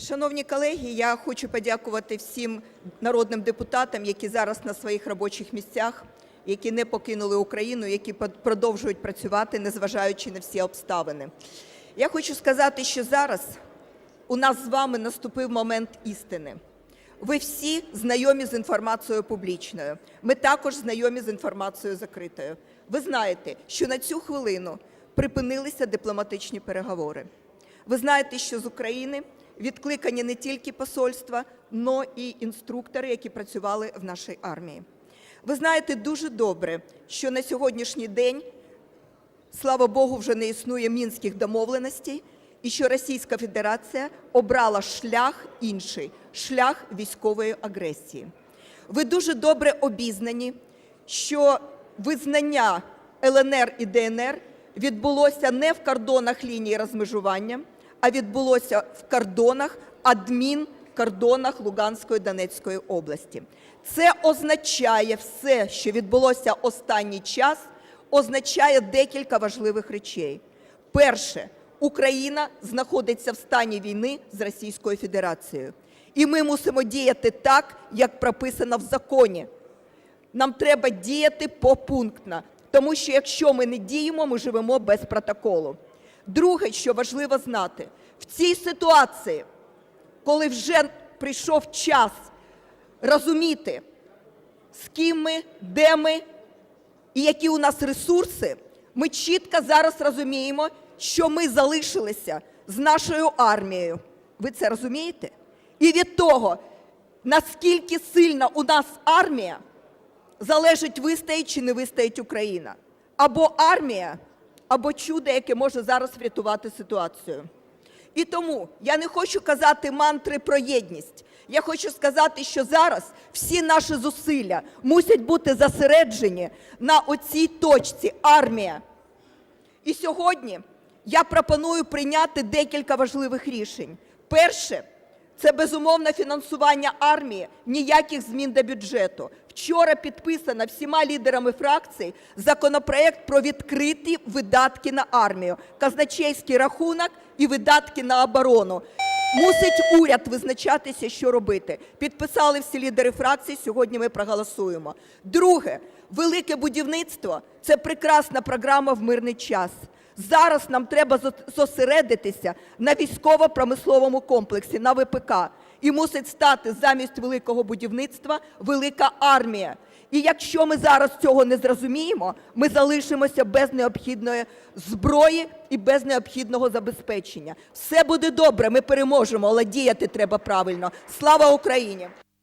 Шановні колеги, я хочу подякувати всім народним депутатам, які зараз на своїх робочих місцях, які не покинули Україну, які продовжують працювати, незважаючи на всі обставини. Я хочу сказати, що зараз у нас з вами наступив момент істини. Ви всі знайомі з інформацією публічною. Ми також знайомі з інформацією закритою. Ви знаєте, що на цю хвилину припинилися дипломатичні переговори. Ви знаєте, що з України відкликані не тільки посольства, але і інструктори, які працювали в нашій армії. Ви знаєте дуже добре, що на сьогоднішній день слава Богу, вже не існує мінських домовленостей, і що Російська Федерація обрала шлях інший шлях військової агресії. Ви дуже добре обізнані, що визнання ЛНР і ДНР відбулося не в кордонах лінії розмежування, а відбулося в кордонах адмінкордонах Луганської Донецької області. Це означає все, що відбулося останній час, означає декілька важливих речей. Перше, Україна знаходиться в стані війни з Російською Федерацією. І ми мусимо діяти так, як прописано в законі. Нам треба діяти попунктно, тому що якщо ми не діємо, ми живемо без протоколу. Друге, що важливо знати, в цій ситуації, коли вже прийшов час розуміти, з ким ми, де ми і які у нас ресурси, ми чітко зараз розуміємо, що ми залишилися з нашою армією. Ви це розумієте? І від того, наскільки сильна у нас армія, залежить, вистоїть чи не вистоїть Україна. Або армія, або чудо, яке може зараз врятувати ситуацію. І тому я не хочу казати мантри про єдність. Я хочу сказати, що зараз всі наші зусилля мусять бути зосереджені на оцій точці армія. І сьогодні я пропоную прийняти декілька важливих рішень. Перше це безумовне фінансування армії, ніяких змін до бюджету. Вчора підписано всіма лідерами фракцій законопроект про відкриті видатки на армію, казначейський рахунок і видатки на оборону. Мусить уряд визначатися, що робити. Підписали всі лідери фракцій. Сьогодні ми проголосуємо. Друге, велике будівництво це прекрасна програма в мирний час. Зараз нам треба зос- зосередитися на військово-промисловому комплексі, на ВПК. І мусить стати замість великого будівництва велика армія. І якщо ми зараз цього не зрозуміємо, ми залишимося без необхідної зброї і без необхідного забезпечення. Все буде добре, ми переможемо, але діяти треба правильно. Слава Україні!